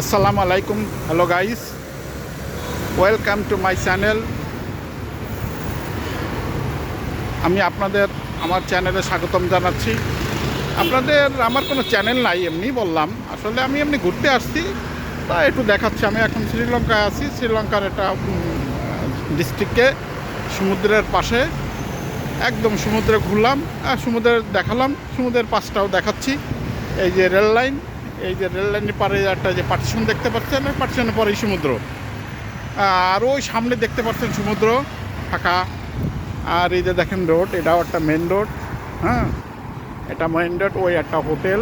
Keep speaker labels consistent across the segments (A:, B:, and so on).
A: আসসালামু আলাইকুম hello guys welcome to my channel আমি আপনাদের, আমার চ্যানেলে স্বাগতম জানাচ্ছি। আপনাদের, আমার কোনো চ্যানেল নাই, এমনি বললাম। আসলে আমি এমনি ঘুরতে আসছি, তা একটু দেখাচ্ছি। আমি এখন শ্রীলঙ্কায় আছি। শ্রীলঙ্কার একটা ডিস্ট্রিক্টে সমুদ্রের পাশে। একদম সমুদ্রে ঘুরলাম, আর সমুদ্রে দেখালাম। সমুদ্রের পাশটাও দেখাচ্ছি। এই যে রেল লাইন। এই যে রেল লাইনের পারে একটা যে পার্টিশন দেখতে পাচ্ছেন, ওই পার্টিশনের পরেই সমুদ্র। আর ওই সামনে দেখতে পাচ্ছেন সমুদ্র, ফাঁকা। আর এই যে দেখেন রোড, এটাও একটা মেন রোড হ্যাঁ? এটা মেন রোড ওই একটা হোটেল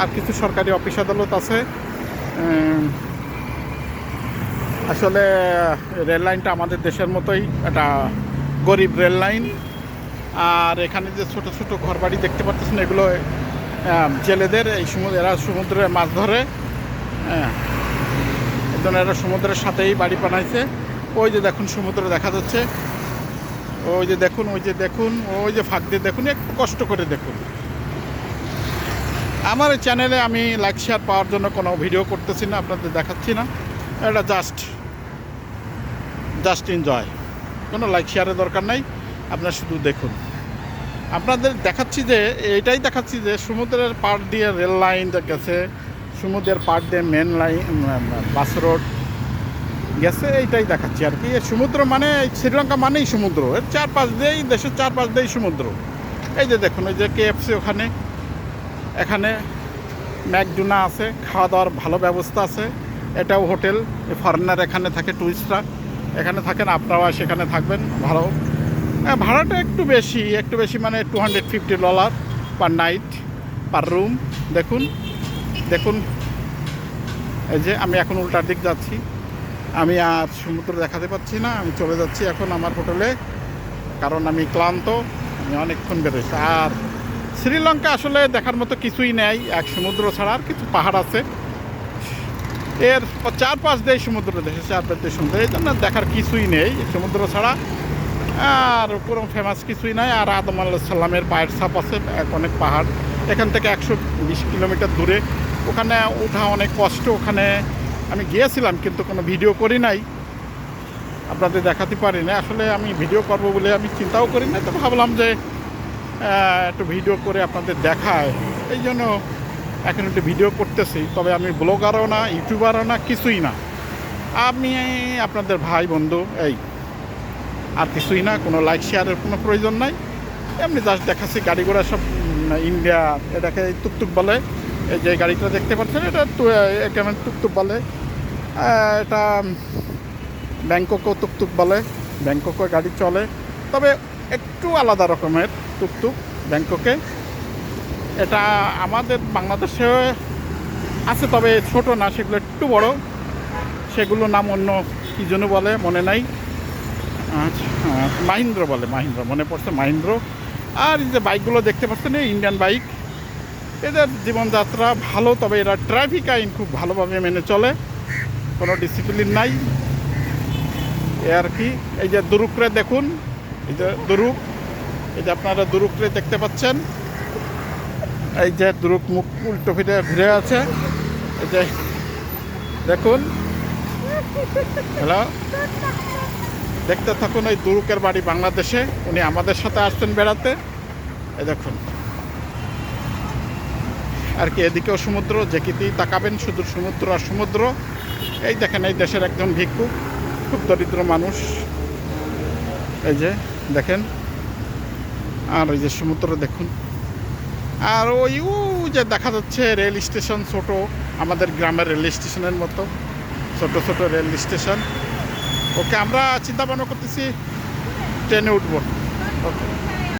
A: আর কিছু সরকারি অফিস আদালত আছে। আসলে রেল লাইনটা আমাদের দেশের মতোই একটা গরিব রেল লাইন। আর এখানে যে ছোট ছোট ঘরবাড়ি দেখতে পাচ্ছেন, এগুলো জেলেদের এই সমুদ্র, এরা সমুদ্রে মাছ ধরে হ্যাঁ। এরা সমুদ্রের সাথেই বাড়ি বানাইছে। ওই যে দেখুন, সমুদ্র দেখা যাচ্ছে। ওই যে দেখুন, ওই যে দেখুন, ওই যে ফাঁক দিয়ে দেখুন, একটু কষ্ট করে দেখুন। আমার চ্যানেলে আমি লাইক শেয়ার পাওয়ার জন্য কোনো ভিডিও করতেছি না, আপনাদের দেখাচ্ছি না। এটা জাস্ট জাস্ট এনজয় কোনো লাইক শেয়ারের দরকার নাই। আপনারা শুধু দেখুন। আপনাদের দেখাচ্ছি যে, এটাই দেখাচ্ছি যে সমুদ্রের পার দিয়ে রেল লাইন গেছে, সমুদ্রের পার দিয়ে মেন লাইন বাস রোড গেছে, এইটাই দেখাচ্ছি আর কি। সমুদ্র মানে শ্রীলঙ্কা মানেই সমুদ্র। এর চারপাশ দিয়েই, দেশের চারপাশ দিয়েই সমুদ্র। এই যে দেখুন ওই যে কেএফসি ওখানে, এখানে ম্যাকডোনা আছে খাওয়া দাওয়ার ভালো ব্যবস্থা আছে। এটাও হোটেল ফরেনার এখানে থাকে টুরিস্টরা এখানে থাকেন, আপনারাও সেখানে থাকবেন, ভালো। ভাড়াটা একটু বেশি একটু বেশি মানে two hundred fifty dollar per night per room দেখুন দেখুন, এই যে আমি এখন উল্টার দিক যাচ্ছি। আমি আর সমুদ্র দেখাতে পাচ্ছি না, আমি চলে যাচ্ছি এখন আমার হোটেলে, কারণ আমি ক্লান্ত, আমি অনেকক্ষণ বেরোইছি আর শ্রীলঙ্কা আসলে দেখার মতো কিছুই নেই, এক সমুদ্র ছাড়া আর কিছু পাহাড় আছে। এর চার পাঁচ দিয়ে সমুদ্র দেশে চার পাঁচ দিয়ে সমুদ্র, এই জন্য দেখার কিছুই নেই। সমুদ্র ছাড়া আর কোনো ফেমাস কিছুই নাই। আর আদম আল্লাহ সাল্লামের পায়ের ছাপ আছে অনেক পাহাড়। এখান থেকে একশো বিশ কিলোমিটার দূরে। ওখানে ওঠা অনেক কষ্ট। ওখানে আমি গিয়েছিলাম, কিন্তু কোনো ভিডিও করি নাই। আপনাদের দেখাতে পারি না আসলে আমি ভিডিও করব বলে আমি চিন্তাও করি না তো ভাবলাম যে একটু ভিডিও করে আপনাদের দেখায়। এই জন্য এখন একটু ভিডিও করতেছি। তবে আমি ব্লগারও না, ইউটিউবারও না, কিছুই না। আমি আপনাদের ভাই বন্ধু, এই। আর কিছুই না, কোনো লাইক শেয়ারের কোনো প্রয়োজন নাই। এমনি জাস্ট দেখাচ্ছি গাড়ি ঘোড়া সব ইন্ডিয়া এটাকে টুকটুক বলে। এই যে গাড়িটা দেখতে পাচ্ছেন, এটা টু- এ কেমন টুকটুক বলে। এটা ব্যাংককও টুকটুক বলে ব্যাংককে গাড়ি চলে। তবে একটু আলাদা রকমের টুকটুক ব্যাংককে। এটা আমাদের বাংলাদেশে আছে, তবে ছোট না, সেগুলো একটু বড়। সেগুলো নাম অন্য কী জন্য বলে, মনে নাই। মাহিন্দ্র বলে, মাহিন্দ্র, মনে পড়ছে মাহিন্দ্র। আর এই যে বাইকগুলো দেখতে পাচ্ছেন, এই ইন্ডিয়ান বাইক। এদের জীবনযাত্রা ভালো, তবে এরা ট্রাফিক আইন খুব ভালোভাবে মেনে চলে। কোনো ডিসিপ্লিন নাই। এ আর কি, এই যে দুরুকরে দেখুন, এই যে দুরুক, এই যে আপনারা দুরুকরে দেখতে পাচ্ছেন। এই যে দুরুক মুখ উল্টো ফিরে ঘুরে আছে। এই যে দেখুন। হ্যালো? দেখতে থাকুন ওই দুরুকের বাড়ি বাংলাদেশে। উনি আমাদের সাথে আসছেন বেড়াতে। এই দেখুন। আর কি, এদিকেও সমুদ্র যেকিতেই তাকাবেন, শুধু সমুদ্র আর সমুদ্র। এই দেখেন, এই দেশের একজন ভিক্ষুক খুব দরিদ্র মানুষ। এই যে, দেখেন। আর ওই যে সমুদ্র, দেখুন। আর ওই ও যে দেখা যাচ্ছে, রেল স্টেশন ছোট, আমাদের গ্রামের রেল স্টেশনের মতো। ছোট ছোট রেল স্টেশন। ওকে আমরা চিন্তা ভাবনা করতেছি ট্রেনে উঠবো। ওকে